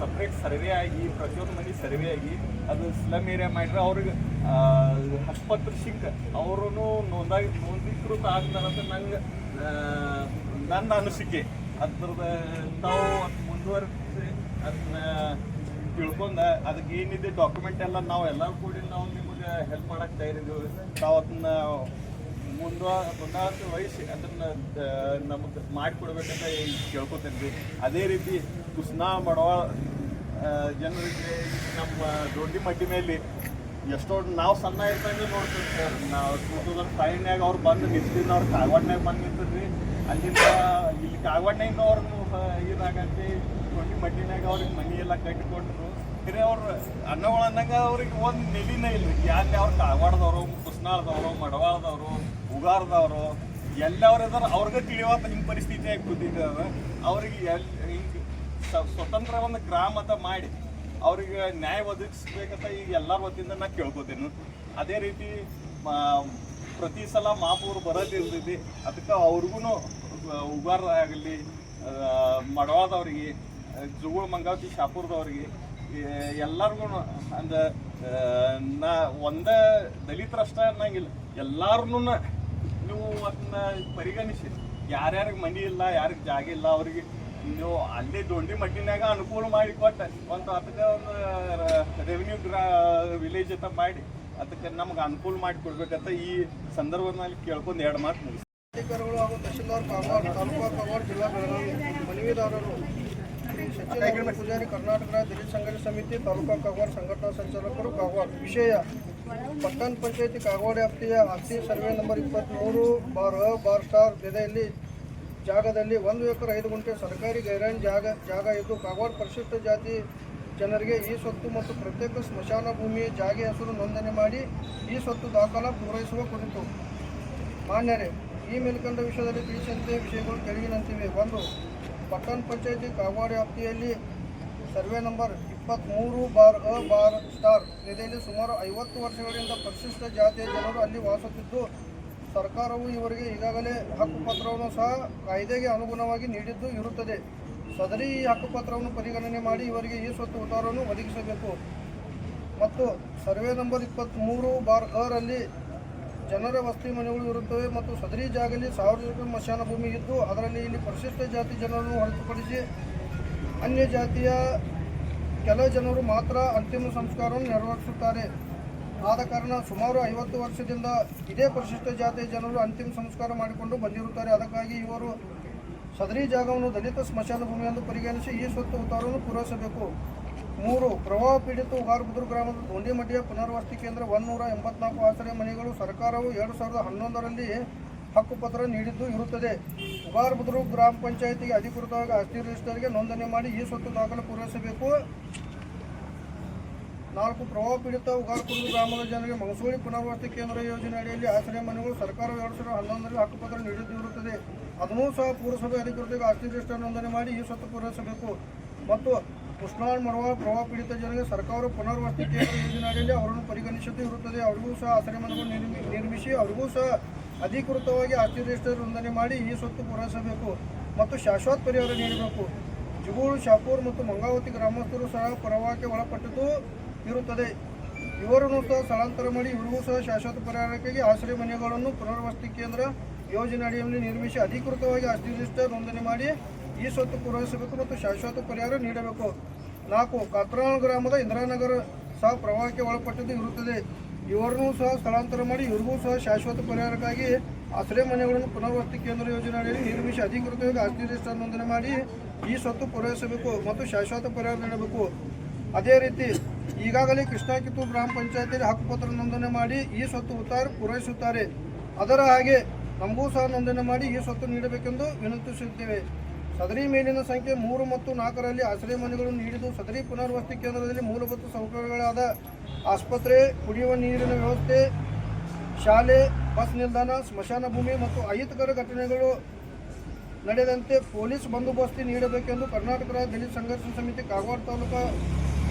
ಸಪ್ರೇಟ್ ಸರ್ವೆ ಆಗಿ ಪ್ರತಿಯೊಂದು ಮನೆ ಸರ್ವೆ ಆಗಿ, ಅದು ಸ್ಲಮ್ ಏರಿಯಾ ಮಾಡಿದ್ರೆ ಅವ್ರಿಗೆ ಹಸ್ಪತ್ರ ಸಿಕ್ಕ ಅವರು ನೋಂದಾಗಿ ನೋಂದೀಕೃತ ಆಗ್ತಾರಂತ ನಂಗೆ ನನ್ನ ಅನಿಸಿಕೆ. ಅದ್ರದ ತಾವು ಮುಂದುವರಿಸಿ ಅದನ್ನ ತಿಳ್ಕೊಂಡ ಅದಕ್ಕೆ ಏನಿದೆ ಡಾಕ್ಯುಮೆಂಟ್ ಎಲ್ಲ ನಾವು ಎಲ್ಲರೂ ಕೂಡಿ ನಾವು ನಿಮಗೆ ಹೆಲ್ಪ್ ಮಾಡಕ್ಕೆ ತಯಾರಿದ್ದೀವಿ. ತಾವು ಅದನ್ನ ಮುಂದ ಮುಂದಾದ ವಹಿಸಿ ಅದನ್ನ ನಮಗೆ ಮಾಡಿಕೊಡ್ಬೇಕಂತ ಕೇಳ್ಕೊತೇನೆ ರೀ ಅದೇ ರೀತಿ ಕುಸ್ನಾ ಮಾಡುವ ಜನರಿಗೆ ನಮ್ಮ ದೊಡ್ಡ ಮಟ್ಟಿ ಮೇಲೆ ಎಷ್ಟೋ ನಾವು ಸಣ್ಣ ಇರ್ತಂಗೆ ನೋಡ್ತೀವಿ ಸರ್. ನಾವು ಟೂ ತೌಸಂಡ್ ಅವ್ರು ಬಂದು ನಿಂತಿದ್ದು ಅವ್ರು ಕಾಗವಾಡ್ನಾಗ ಬಂದು ನಿಂತಿದ್ರಿ. ಅಲ್ಲಿಂದ ಇಲ್ಲಿ ಕಾಗವಾಡ್ನಾಗ ಅವ್ರನ್ನು ಇದಾಗತ್ತೆ ದೊಡ್ಡ ಮಟ್ಟಿನಾಗ ಅವ್ರಿಗೆ ಮನಿ ಎಲ್ಲ ಕಟ್ಟಿಕೊಂಡ್ರು. ಬೇರೆ ಅವ್ರು ಅನ್ನಂಗ ಅವ್ರಿಗೆ ಒಂದು ನೆಲಿನೇ ಇಲ್ಲ ಯಾಕೆ ಅವ್ರು ಕಾಗವಾಡದವರು ಕುಸ್ನಾಳದವರು ಮಡವಾಳದವರು, ಉಗಾರದವರು, ಎಲ್ಲವ್ರು ಅವ್ರಿಗೆ ತಿಳಿಯೋತ ನಿಮ್ಮ ಪರಿಸ್ಥಿತಿ ಆಗಿ ಕೂತಿದ್ದ ಅವ್ರಿಗೆ ಎಲ್, ಹಿಂಗೆ ಸ್ವತಂತ್ರ ಒಂದು ಗ್ರಾಮದ ಮಾಡಿ ಅವ್ರಿಗೆ ನ್ಯಾಯ ಒದಗಿಸ್ಬೇಕಂತ ಈಗ ಎಲ್ಲರ ವತಿಯಿಂದ ನಾ ಕೇಳ್ಕೊತೀನಿ. ಅದೇ ರೀತಿ ಪ್ರತಿ ಸಲ ಮಾಪೂರು ಬರೋದಿರ್ತೈತಿ ಅದಕ್ಕೆ ಅವ್ರಿಗೂ ಉಗಾರ ಆಗಲಿ ಮಡವಾದವ್ರಿಗೆ ಜುಗುಳ ಮಂಗಾವತಿ, ಶಾಪುರದವ್ರಿಗೆ ಎಲ್ಲರಿಗೂ ಅಂದ ನಾ ಒಂದೇ ದಲಿತರಷ್ಟ ಅನ್ನಂಗಿಲ್ಲ. ಎಲ್ಲಾರ್ನು ನೀವು ಅದನ್ನ ಪರಿಗಣಿಸಿ. ಯಾರ್ಯಾರಿಗೆ ಮನಿ ಇಲ್ಲ, ಯಾರಿಗೆ ಜಾಗ ಇಲ್ಲ, ಅವ್ರಿಗೆ ನೀವು ಅಲ್ಲಿ ದೊಡ್ಡಿ ಮಟ್ಟಿನಾಗ ಅನುಕೂಲ ಮಾಡಿ ಕೊಟ್ಟ. ಒಂದು ಅದಕ್ಕೆ ಒಂದು ರೆವಿನ್ಯೂ ಗ್ರಾ ವಿಲೇಜ್ ಅಂತ ಮಾಡಿ ಅದಕ್ಕೆ ನಮ್ಗೆ ಅನುಕೂಲ ಮಾಡಿ ಕೊಡ್ಬೇಕಂತ ಈ ಸಂದರ್ಭದಲ್ಲಿ ಕೇಳ್ಕೊಂಡು ಎರಡು ಮಾತು ಮುಗಿಸಿ ಅಧಿಕಾರಿಗಳು ಹಾಗೂ ತಹಶೀಲ್ದಾರ್ ಜಿಲ್ಲಾ ಮನವಿದಾರರು ಸಚಿನ್ ಪೂಜಾರಿ ಕರ್ನಾಟಕ ದಿಲ್ಲಿ ಸಂಘರ್ಷ ಸಮಿತಿ, ತಾಲೂಕಾ ಕಾಗವಾಡ ಸಂಘಟನಾ ಸಂಚಾಲಕರು ಕಾಗವಾಡ ವಿಷಯ, ಪಟ್ಟಣ ಪಂಚಾಯತಿ ಕಾಗವಾಡ ವ್ಯಾಪ್ತಿಯ ಆಸ್ತಿ ಸರ್ವೆ ನಂಬರ್ ಇಪ್ಪತ್ತ್ಮೂರು ಬಾರ್ ಬಾರ್ ಸ್ಟಾರ್ ಬೆದೆಯಲ್ಲಿ ಜಾಗದಲ್ಲಿ ಒಂದು ಎಕರೆ ಐದು ಗುಂಟೆ ಸರ್ಕಾರಿ ಗೈರಾನ್ ಜಾಗ ಜಾಗ ಇದ್ದು ಕಾಗವಾಡ ಪರಿಶಿಷ್ಟ ಜಾತಿ ಜನರಿಗೆ ಈ ಸ್ವತ್ತು ಮತ್ತು ಪ್ರತ್ಯೇಕ ಸ್ಮಶಾನ ಭೂಮಿ ಜಾಗೆ ಹೆಸರು ನೋಂದಣಿ ಮಾಡಿ ಈ ಸ್ವತ್ತು ದಾಖಲಾ ಪೂರೈಸುವ ಕುರಿತು. ಮಾನ್ಯರೇ, ಈ ಮೇಲ್ಕಂಡ ವಿಷಯದಲ್ಲಿ ತಿಳಿಸಿದಂತೆ ವಿಷಯಗಳು ಕೆಳಗಿನಂತಿವೆ ಒಂದು ಪಟ್ಟಣ ಪಂಚಾಯತಿ ಕಾಗವಾಡ ವ್ಯಾಪ್ತಿಯಲ್ಲಿ ಸರ್ವೆ ನಂಬರ್ ಇಪ್ಪತ್ತ್ಮೂರು ಬಾರ್ ಅ ಬಾರ್ ಸ್ಟಾರ್ ನಿಧಿಯಲ್ಲಿ ಸುಮಾರು ಐವತ್ತು ವರ್ಷಗಳಿಂದ ಪರಿಶಿಷ್ಟ ಜಾತಿಯ ಜನರು ಅಲ್ಲಿ ವಾಸುತ್ತಿದ್ದು ಸರ್ಕಾರವು ಇವರಿಗೆ ಈಗಾಗಲೇ ಹಕ್ಕುಪತ್ರವನ್ನು ಸಹ ಕಾಯ್ದೆಗೆ ಅನುಗುಣವಾಗಿ ನೀಡಿದ್ದು ಇರುತ್ತದೆ. ಸದರಿ ಈ ಹಕ್ಕುಪತ್ರವನ್ನು ಪರಿಗಣನೆ ಮಾಡಿ ಇವರಿಗೆ ಈ ಸ್ವತ್ತು ಉತ್ತಾರವನ್ನು ಒದಗಿಸಬೇಕು. ಮತ್ತು ಸರ್ವೆ ನಂಬರ್ ಇಪ್ಪತ್ತ್ಮೂರು ಬಾರ್ ಅರಲ್ಲಿ ಜನರ ವಸತಿ ಮನೆಗಳು ಇರುತ್ತವೆ ಮತ್ತು ಸದರಿ ಜಾಗದಲ್ಲಿ ಸಾರ್ವಜನಿಕ ಮಶಾನ ಭೂಮಿ ಇದ್ದು ಅದರಲ್ಲಿ ಇಲ್ಲಿ ಪರಿಶಿಷ್ಟ ಜಾತಿ ಜನರನ್ನು ಹೊರತುಪಡಿಸಿ ಅನ್ಯ ಜಾತಿಯ ಕೆಲ ಜನರು ಮಾತ್ರ ಅಂತಿಮ ಸಂಸ್ಕಾರವನ್ನು ನೆರವೇರಿಸುತ್ತಾರೆ. ಆದ ಕಾರಣ ಸುಮಾರು ಐವತ್ತು ವರ್ಷದಿಂದ ಇದೇ ಪರಿಶಿಷ್ಟ ಜಾತಿಯ ಜನರು ಅಂತಿಮ ಸಂಸ್ಕಾರ ಮಾಡಿಕೊಂಡು ಬಂದಿರುತ್ತಾರೆ. ಅದಕ್ಕಾಗಿ ಇವರು ಸದರಿ ಜಾಗವನ್ನು ದಲಿತ ಸ್ಮಶಾನ ಭೂಮಿ ಎಂದು ಪರಿಗಣಿಸಿ ಈ ಸ್ವತ್ತು ಉತ್ತಾರವನ್ನು ಪೂರೈಸಬೇಕು. ಮೂರು, ಪ್ರವಾಹ ಪೀಡಿತ ಉಗಾರ್ಬುದ್ರು ಗ್ರಾಮದ ದೊಂಡಿಮಡ್ಡಿಯ ಪುನರ್ವಸತಿ ಕೇಂದ್ರ ಒಂದೂರ ಎಂಬತ್ನಾಲ್ಕು ಆಶ್ರಯ ಮನೆಗಳು ಸರ್ಕಾರವು ಎರಡು ಸಾವಿರದ ಹನ್ನೊಂದರಲ್ಲಿ ಹಕ್ಕುಪತ್ರ ನೀಡಿದ್ದು ಇರುತ್ತದೆ. ಉಗಾರ್ಬುದ್ರು ಗ್ರಾಮ ಪಂಚಾಯಿತಿಗೆ ಅಧಿಕೃತವಾಗಿ ಆಸ್ತಿ ರಿಜಿಸ್ಟರ್ಗೆ ನೋಂದಣಿ ಮಾಡಿ ಈ ಸ್ವತ್ತು ದಾಖಲೆ ಪೂರೈಸಬೇಕು. ನಾಲ್ಕು, ಪ್ರವಾಹ ಪೀಡಿತ ಉಗಾರಪುರದ ಗ್ರಾಮದ ಜನರಿಗೆ ಮಂಗಸೂಳಿ ಪುನರ್ವಸತಿ ಕೇಂದ್ರ ಯೋಜನೆ ಅಡಿಯಲ್ಲಿ ಆಶ್ರಯ ಮನೆಗಳು ಸರ್ಕಾರವು ಎರಡು ಸಾವಿರದ ಹನ್ನೊಂದರಲ್ಲಿ ಹಕ್ಕುಪತ್ರ ನೀಡಿದ್ದು ಇರುತ್ತದೆ. ಅದನ್ನೂ ಸಹ ಪುರಸಭೆ ಅಧಿಕೃತವಾಗಿ ಆಸ್ತಿ ರಿಜಿಸ್ಟರ್ ನೋಂದಣಿ ಮಾಡಿ ಈ ಸ್ವತ್ತು ಪೂರೈಸಬೇಕು. ಮತ್ತು ಕೃಷ್ಣಾಳ್ ಮಾಡುವ ಪ್ರವಾಹ ಪೀಡಿತ ಜನರಿಗೆ ಸರ್ಕಾರ ಪುನರ್ವಸತಿ ಕೇಂದ್ರ ಯೋಜನೆ ಅಡಿಯಲ್ಲಿ ಅವರನ್ನು ಪರಿಗಣಿಸದೆ ಇರುತ್ತದೆ. ಅವರಿಗೂ ಸಹ ಆಶ್ರಯ ಮನೆಗಳು ನಿರ್ಮಿ, ನಿರ್ಮಿಸಿ ಅವರಿಗೂ ಸಹ ಅಧಿಕೃತವಾಗಿ ಆಸ್ತಿ ರಿಜಿಸ್ಟರ್ ನೋಂದಣಿ ಮಾಡಿ ಈ ಸ್ವತ್ತು ಪೂರೈಸಬೇಕು ಮತ್ತು ಶಾಶ್ವತ ಪರಿಹಾರ ನೀಡಬೇಕು. ಜುಗೂಳು, ಶಾಪೂರ್ ಮತ್ತು ಮಂಗಾವತಿ ಗ್ರಾಮಸ್ಥರು ಸಹ ಪ್ರವಾಹಕ್ಕೆ ಒಳಪಟ್ಟಿದ್ದು ಇರುತ್ತದೆ. ಇವರನ್ನು ಸಹ ಸ್ಥಳಾಂತರ ಮಾಡಿ ಇವರಿಗೂ ಸಹ ಶಾಶ್ವತ ಪರಿಹಾರಕ್ಕಾಗಿ ಆಶ್ರಯ ಮನೆಗಳನ್ನು ಪುನರ್ವಸತಿ ಕೇಂದ್ರ ಯೋಜನೆ ಅಡಿಯಲ್ಲಿ ನಿರ್ಮಿಸಿ ಅಧಿಕೃತವಾಗಿ ಆಸ್ತಿ ರಿಜಿಸ್ಟರ್ ನೋಂದಣಿ ಮಾಡಿ ಈ ಸ್ವತ್ತು ಪೂರೈಸಬೇಕು ಮತ್ತು ಶಾಶ್ವತ ಪರಿಹಾರ ನೀಡಬೇಕು. ನಾಲ್ಕು, ಕಾತ್ರಾಳ ಗ್ರಾಮದ ಇಂದಿರಾನಗರ ಸಹ ಪ್ರವಾಹಕ್ಕೆ ಒಳಪಟ್ಟಿದ್ದು ಇರುತ್ತದೆ. ಇವರನ್ನೂ ಸಹ ಸ್ಥಳಾಂತರ ಮಾಡಿ, ಇವರಿಗೂ ಸಹ ಶಾಶ್ವತ ಪರಿಹಾರಕ್ಕಾಗಿ ಆಶ್ರಯ ಮನೆಗಳನ್ನು ಪುನರ್ವಸತಿ ಕೇಂದ್ರ ಯೋಜನೆ ಅಡಿಯಲ್ಲಿ ನಿರ್ಮಿಸಿ ಅಧಿಕೃತವಾಗಿ ಆಸ್ತಿ ರಿಜಿಸ್ಟರ್ ನೋಂದಣಿ ಮಾಡಿ ಈ ಸ್ವತ್ತು ಪೂರೈಸಬೇಕು ಮತ್ತು ಶಾಶ್ವತ ಪರಿಹಾರ ನೀಡಬೇಕು. ಅದೇ ರೀತಿ ಈಗಾಗಲೇ ಕೃಷ್ಣಾ ಗ್ರಾಮ ಪಂಚಾಯತಿಯಲ್ಲಿ ಹಕ್ಕುಪತ್ರ ನೋಂದಣಿ ಮಾಡಿ ಈ ಸ್ವತ್ತು ಉತ್ತಾರ ಪೂರೈಸುತ್ತಾರೆ. ಅದರ ಹಾಗೆ ನಮಗೂ ಸಹ ನೋಂದಣಿ ಮಾಡಿ ಈ ಸ್ವತ್ತು ನೀಡಬೇಕೆಂದು ವಿನಂತಿಸುತ್ತೇವೆ. ಸದರಿ ಮೇಲಿನ ಸಂಖ್ಯೆ ಮೂರು ಮತ್ತು ನಾಲ್ಕರಲ್ಲಿ ಆಶ್ರಯ ಮನೆಗಳನ್ನು ನೀಡಿದ್ದು ಸದರಿ ಪುನರ್ವಸತಿ ಕೇಂದ್ರದಲ್ಲಿ ಮೂಲಭೂತ ಸೌಕರ್ಯಗಳಾದ ಆಸ್ಪತ್ರೆ, ಕುಡಿಯುವ ನೀರಿನ ವ್ಯವಸ್ಥೆ, ಶಾಲೆ, ಬಸ್ ನಿಲ್ದಾಣ, ಸ್ಮಶಾನ ಭೂಮಿ ಮತ್ತು ಅಹಿತಕರ ಘಟನೆಗಳು ನಡೆದಂತೆ ಪೊಲೀಸ್ ಬಂದೋಬಸ್ತಿ ನೀಡಬೇಕೆಂದು ಕರ್ನಾಟಕ ದಲಿತ ಸಂಘರ್ಷ ಸಮಿತಿ ಕಾಗವಾಡ ತಾಲೂಕು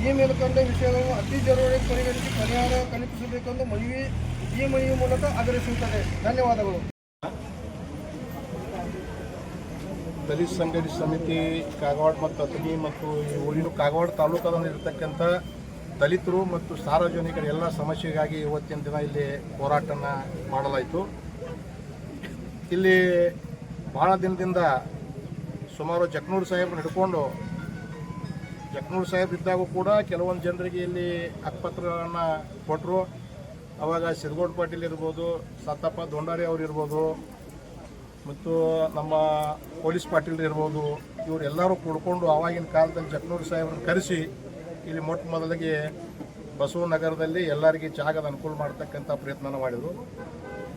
ಈ ಮೇಲ್ಕಂಡ ವಿಷಯಗಳನ್ನು ಅತಿ ಜರೂರಿ ಪರಿಗಣಿಸಿ ಪರಿಹಾರ ಕಲ್ಪಿಸಬೇಕೆಂದು ಮನವಿ ಈ ಮನವಿ ಮೂಲಕ ಆಗ್ರಹಿಸುತ್ತದೆ. ಧನ್ಯವಾದಗಳು. ದಲಿತ ಸಂಘದ ಸಮಿತಿ, ಕಾಗವಾಡ ಮತ್ತು ಅತನಿ ಮತ್ತು ಈ ಊರಿನ ಕಾಗವಾಡ ತಾಲೂಕದಲ್ಲಿ ಇರತಕ್ಕಂಥ ದಲಿತರು ಮತ್ತು ಸಾರ್ವಜನಿಕರ ಎಲ್ಲ ಸಮಸ್ಯೆಗಾಗಿ ಇವತ್ತಿನ ದಿನ ಇಲ್ಲಿ ಹೋರಾಟನ ಮಾಡಲಾಯಿತು. ಇಲ್ಲಿ ಭಾಳ ದಿನದಿಂದ ಸುಮಾರು ಜಕ್ನೂರು ಸಾಹೇಬ್ರು ಹಿಡ್ಕೊಂಡು ಜಕ್ನೂರು ಸಾಹೇಬ್ ಇದ್ದಾಗೂ ಕೂಡ ಕೆಲವೊಂದು ಜನರಿಗೆ ಇಲ್ಲಿ ಹಕ್ಕುಪತ್ರಗಳನ್ನು ಕೊಟ್ಟರು ಅವಾಗ ಸಿದ್ಗೋಡ್ ಪಾಟೀಲ್ ಇರ್ಬೋದು, ಸತ್ತಪ್ಪ ದೊಂಡಾರಿ ಅವ್ರು ಇರ್ಬೋದು ಮತ್ತು ನಮ್ಮ ಪೊಲೀಸ್ ಪಾಟೀಲ್ ಇರ್ಬೋದು ಇವರೆಲ್ಲರೂ ಕೂಡ್ಕೊಂಡು ಆವಾಗಿನ ಕಾಲದಲ್ಲಿ ಜಕ್ನೂರು ಸಾಹೇಬ್ರನ್ನ ಕರೆಸಿ, ಇಲ್ಲಿ ಮೊಟ್ಟ ಮೊದಲಿಗೆ ಬಸವನಗರದಲ್ಲಿ ಎಲ್ಲರಿಗೆ ಜಾಗದ ಅನುಕೂಲ ಮಾಡ್ತಕ್ಕಂಥ ಪ್ರಯತ್ನ ಮಾಡಿದರು.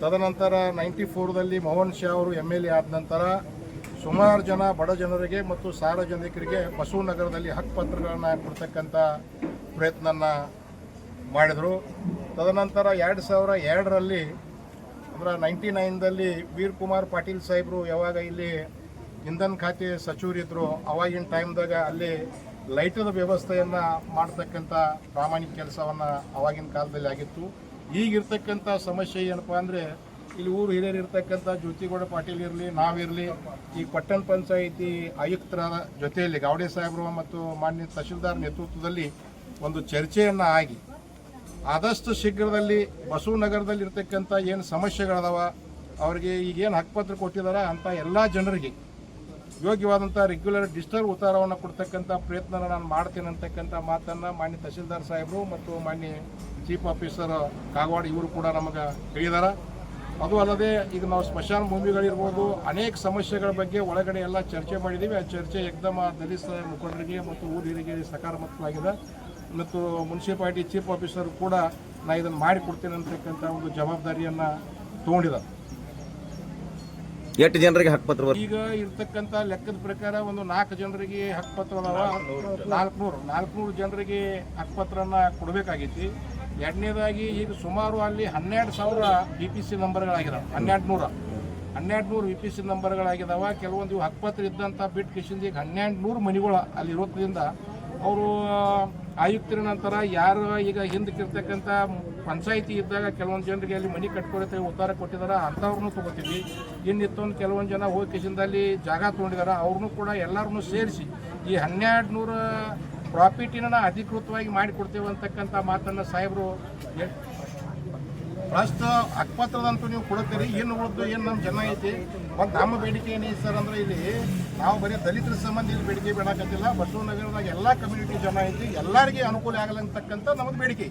ತದನಂತರ ನೈಂಟಿ ಫೋರ್ದಲ್ಲಿ ಮೋಹನ್ ಶಾ ಅವರು ಎಂ ಎಲ್ ಎ ಆದ ನಂತರ ಸುಮಾರು ಜನ, ಬಡ ಜನರಿಗೆ ಮತ್ತು ಸಾರ್ವಜನಿಕರಿಗೆ ಬಸವನಗರದಲ್ಲಿ ಹಕ್ಕುಪತ್ರಗಳನ್ನು ಕೊಡ್ತಕ್ಕಂಥ ಪ್ರಯತ್ನನ ಮಾಡಿದರು. ತದನಂತರ ಎರಡು ಸಾವಿರ ಎರಡರಲ್ಲಿ ಅಂದ್ರೆ ನೈಂಟಿ ನೈನ್ದಲ್ಲಿ ವೀರ್ ಕುಮಾರ್ ಪಾಟೀಲ್ ಸಾಹೇಬರು ಯಾವಾಗ ಇಲ್ಲಿ ಇಂಧನ ಖಾತೆ ಸಚಿವರಿದ್ದರು ಅವಾಗಿನ ಟೈಮ್ದಾಗ ಅಲ್ಲಿ ಲೈಟದ ವ್ಯವಸ್ಥೆಯನ್ನು ಮಾಡ್ತಕ್ಕಂಥ ಪ್ರಾಮಾಣಿಕ ಕೆಲಸವನ್ನು ಅವಾಗಿನ ಕಾಲದಲ್ಲಿ ಆಗಿತ್ತು. ಈಗಿರ್ತಕ್ಕಂಥ ಸಮಸ್ಯೆ ಏನಪ್ಪ ಅಂದರೆ, ಇಲ್ಲಿ ಊರು ಹಿರಿಯರು ಇರ್ತಕ್ಕಂಥ ಜ್ಯೋತಿಗೌಡ ಪಾಟೀಲ್ ಇರಲಿ, ನಾವಿರಲಿ, ಈ ಪಟ್ಟಣ ಪಂಚಾಯಿತಿ ಆಯುಕ್ತರ ಜೊತೆಯಲ್ಲಿ ಗಾವಡೆ ಸಾಹೇಬರು ಮತ್ತು ಮಾನ್ಯ ತಹಶೀಲ್ದಾರ್ ನೇತೃತ್ವದಲ್ಲಿ ಒಂದು ಚರ್ಚೆಯನ್ನು ಆಗಿ ಆದಷ್ಟು ಶೀಘ್ರದಲ್ಲಿ ಬಸವನಗರದಲ್ಲಿ ಇರ್ತಕ್ಕಂಥ ಏನು ಸಮಸ್ಯೆಗಳದಾವ, ಅವರಿಗೆ ಈಗೇನು ಹಕ್ಕುಪತ್ರ ಕೊಟ್ಟಿದ್ದಾರೆ ಅಂತ ಎಲ್ಲ ಜನರಿಗೆ ಯೋಗ್ಯವಾದಂಥ ರೆಗ್ಯುಲರ್ ಡಿಜಿಟಲ್ ಉತ್ತಾರವನ್ನು ಕೊಡ್ತಕ್ಕಂಥ ಪ್ರಯತ್ನ ನಾನು ಮಾಡ್ತೇನೆ ಅಂತಕ್ಕಂಥ ಮಾತನ್ನು ಮಾನ್ಯ ತಹಶೀಲ್ದಾರ್ ಸಾಹೇಬರು ಮತ್ತು ಮಾನ್ಯ ಚೀಫ್ ಆಫೀಸರ್ ಕಾಗವಾಡ ಇವರು ಕೂಡ ನಮಗೆ ಹೇಳಿದಾರೆ. ಅದು ಅಲ್ಲದೆ ಈಗ ನಾವು ಸ್ಮಶಾನ ಭೂಮಿಗಳಿರ್ಬೋದು, ಅನೇಕ ಸಮಸ್ಯೆಗಳ ಬಗ್ಗೆ ಒಳಗಡೆ ಎಲ್ಲ ಚರ್ಚೆ ಮಾಡಿದ್ದೀವಿ ಆ ಚರ್ಚೆ ಏಕದಮ ದಲಿತ ಮುಖಂಡರಿಗೆ ಮತ್ತು ಊರಿರಿಗೆ ಸಕಾರಾತ್ಮಕವಾಗಿದೆ. ಮತ್ತು ಮುನ್ಸಿಪಾಲ್ಟಿ ಚೀಫ್ ಆಫೀಸರ್ ಕೂಡ ನಾ ಇದನ್ನು ಮಾಡಿಕೊಡ್ತೇನೆ ಅಂತಕ್ಕಂಥ ಒಂದು ಜವಾಬ್ದಾರಿಯನ್ನು ತೊಗೊಂಡಿದ್ದಾರೆ ಎಷ್ಟು ಜನರಿಗೆ ಹಕ್ಕುಪತ್ರ ಈಗ ಇರ್ತಕ್ಕಂಥ ಲೆಕ್ಕದ ಪ್ರಕಾರ ಒಂದು ನಾಲ್ಕು ಜನರಿಗೆ ಹಕ್ಕುಪತ್ರ ಅದಾವ. ನಾಲ್ಕುನೂರು ನಾಲ್ಕುನೂರು. ಜನರಿಗೆ ಹಕ್ಕುಪತ್ರನ ಕೊಡಬೇಕಾಗೈತಿ. ಎರಡನೇದಾಗಿ ಈಗ ಸುಮಾರು ಅಲ್ಲಿ ಹನ್ನೆರಡು ಸಾವಿರ ಬಿ ಪಿ ಸಿ ನಂಬರ್ಗಳಾಗಿದಾವೆ. ಹನ್ನೆರಡು ನೂರ. ಹನ್ನೆರಡು ನೂರು ವಿ ಪಿ ಸಿ ನಂಬರ್ಗಳಾಗಿದಾವ. ಕೆಲವೊಂದು ಇವು ಹಕ್ಕುಪತ್ರ ಇದ್ದಂಥ ಬಿಟ್ಟು ಕಿಶಿಂದ ಈಗ ಹನ್ನೆರಡು ನೂರು ಮನೆಗಳು ಅಲ್ಲಿ ಇರೋದ್ರಿಂದ ಅವರು ಆಯುಕ್ತರ ನಂತರ ಯಾರು ಈಗ ಹಿಂದಕ್ಕಿರ್ತಕ್ಕಂಥ ಪಂಚಾಯಿತಿ ಇದ್ದಾಗ ಕೆಲವೊಂದು ಜನರಿಗೆ ಅಲ್ಲಿ ಮನೆ ಕಟ್ಕೊಳತ್ತೆ ಉತ್ತಾರ ಕೊಟ್ಟಿದ್ದಾರೆ ಅಂಥವ್ರನ್ನೂ ತೊಗೋತೀವಿ. ಇನ್ನಿತ್ತೊಂದು ಕೆಲವೊಂದು ಜನ ಹೋಗಿ ಕಿಶಿಂದಲ್ಲಿ ಜಾಗ ತೊಗೊಂಡಿದ್ದಾರೆ ಅವ್ರನ್ನೂ ಕೂಡ ಎಲ್ಲರನ್ನೂ ಸೇರಿಸಿ ಈ ಹನ್ನೆರಡು ನೂರ ಪ್ರಾಫಿಟಿನ ಅಧಿಕೃತವಾಗಿ ಮಾಡಿಕೊಡ್ತೇವೆ ಅಂತಕ್ಕಂಥ ಮಾತನ್ನು ಸಾಹೇಬರು ಪ್ರಸ್ತುತ ಅಕ್ಪತ್ರದಂತೂ ನೀವು ಕೊಡುತ್ತೀರಿ. ಏನು ಉಳಿದು ಏನು ನಮ್ಮ ಜನ ಐತಿ? ಮತ್ತು ನಮ್ಮ ಬೇಡಿಕೆ ಏನೈತಿ ಸರ್ ಅಂದ್ರೆ ಇಲ್ಲಿ ನಾವು ಬರೀ ದಲಿತರ ಸಂಬಂಧ ಇಲ್ಲಿ ಬೇಡಿಕೆ ಬೇಡಕತ್ತಿಲ್ಲ ಬಸವನಗರದಾಗ ಎಲ್ಲ ಕಮ್ಯುನಿಟಿ ಜನ ಐತಿ, ಎಲ್ಲರಿಗೆ ಅನುಕೂಲ ಆಗಲಿ ಅಂತಕ್ಕಂಥ ನಮ್ಮದು ಬೇಡಿಕೆ